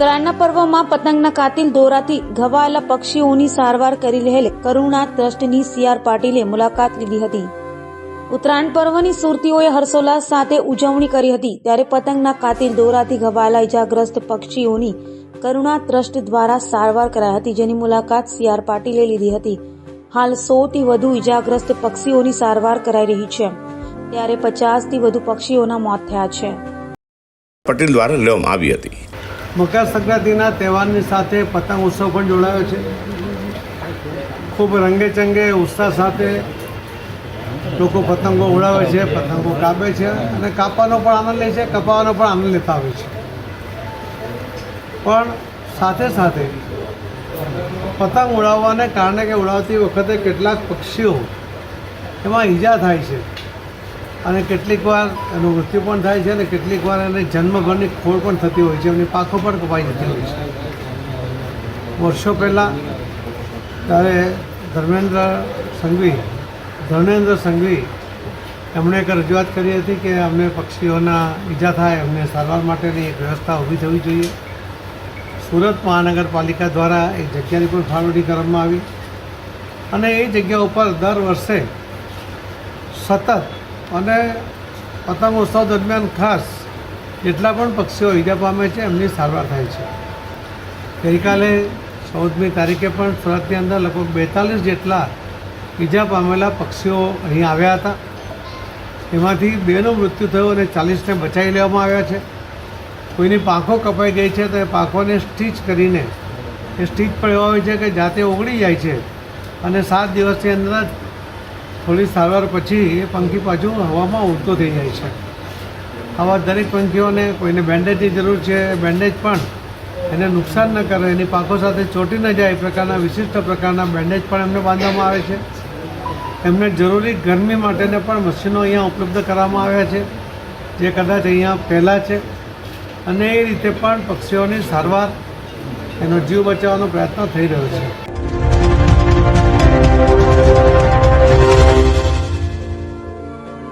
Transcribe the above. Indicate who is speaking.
Speaker 1: ઉત્તરાયણના પર્વમાં પતંગના કાતિલ દોરાથી ઘવાયેલા પક્ષીઓની સારવાર કરી રહેલ કરુણા ટ્રસ્ટની સીઆર પાટીલે મુલાકાત લીધી હતી. ઉત્તરાયણ પર્વની સુરતીઓએ હર્ષોલ્લાસ સાથે ઉજવણી કરી હતી ત્યારે પતંગના કાતિલ દોરાથી ઘવાયેલા ઇજાગ્રસ્ત પક્ષીઓની કરુણા ટ્રસ્ટ દ્વારા સારવાર કરાઈ હતી જેની મુલાકાત સીઆર પાટીલે લીધી હતી. હાલ સોથી વધુ ઇજાગ્રસ્ત પક્ષીઓની સારવાર કરાઈ રહી છે. ત્યારે પચાસથી વધુ પક્ષીઓના મોત થયા છે.
Speaker 2: પટેલ દ્વારા લેવામાં આવી હતી.
Speaker 3: મકર સંક્રાંતિના તહેવારની સાથે પતંગ ઉત્સવ પણ જોડાયો છે. ખૂબ રંગેચંગે ઉત્સાહ સાથે લોકો પતંગો ઉડાવે છે, પતંગો કાપે છે અને કાપવાનો પણ આનંદ લે છે, કપાવાનો પણ આનંદ લેતા આવે છે. પણ સાથે સાથે પતંગ ઉડાવવાને કારણે કે ઉડાવતી વખતે કેટલાક પક્ષીઓ એમાં ઈજા થાય છે. અને કેટલીક વાર એનું મૃત્યુ પણ થાય છે અને કેટલીક વાર એને જન્મભરની ખોળ પણ થતી હોય છે. એમની પાખો પણ કપાઈ જતી હોય છે. વર્ષો પહેલાં ત્યારે ધર્મેન્દ્ર સંઘવી ધર્મેન્દ્ર સંઘવી એમણે એક રજૂઆત કરી હતી કે અમને પક્ષીઓના ઈજા થાય એમને સારવાર માટેની એક વ્યવસ્થા ઊભી થવી જોઈએ. સુરત મહાનગરપાલિકા દ્વારા એક જગ્યાની પણ ફાળવણી કરવામાં આવી અને એ જગ્યા ઉપર દર વર્ષે સતત અને પતંગોત્સવ દરમિયાન ખાસ જેટલા પણ પક્ષીઓ ઈજા પામે છે, એમની સારવાર થાય છે. ગઈકાલે ચૌદમી તારીખે પણ સુરતની અંદર લગભગ બેતાલીસ જેટલા ઈજા પામેલા પક્ષીઓ અહીં આવ્યા હતા. એમાંથી બેનું મૃત્યુ થયું અને ચાલીસને બચાવી લેવામાં આવ્યા છે. કોઈની પાંખો કપાઈ ગઈ છે તો એ પાંખોને સ્ટીચ કરીને, એ સ્ટીચ પણ એવા હોય છે કે જાતે ઓગળી જાય છે અને સાત દિવસની અંદર થોડી સારવાર પછી એ પંખી પાછું હવામાં ઉડતો થઈ જાય છે. આવા દરેક પંખીઓને કોઈને બેન્ડેજની જરૂર છે બેન્ડેજ પણ એને નુકસાન ન કરે, એની પાકો સાથે ચોંટી ન જાય, એ પ્રકારના વિશિષ્ટ પ્રકારના બેન્ડેજ પણ એમને બાંધવામાં આવે છે. એમને જરૂરી ગરમી માટેને પણ મશીનો અહીંયા ઉપલબ્ધ કરવામાં આવ્યા છે, જે કદાચ અહીંયા પહેલાં છે. અને એ રીતે પણ પક્ષીઓની સારવાર, એનો જીવ બચાવવાનો પ્રયત્ન થઈ રહ્યો છે.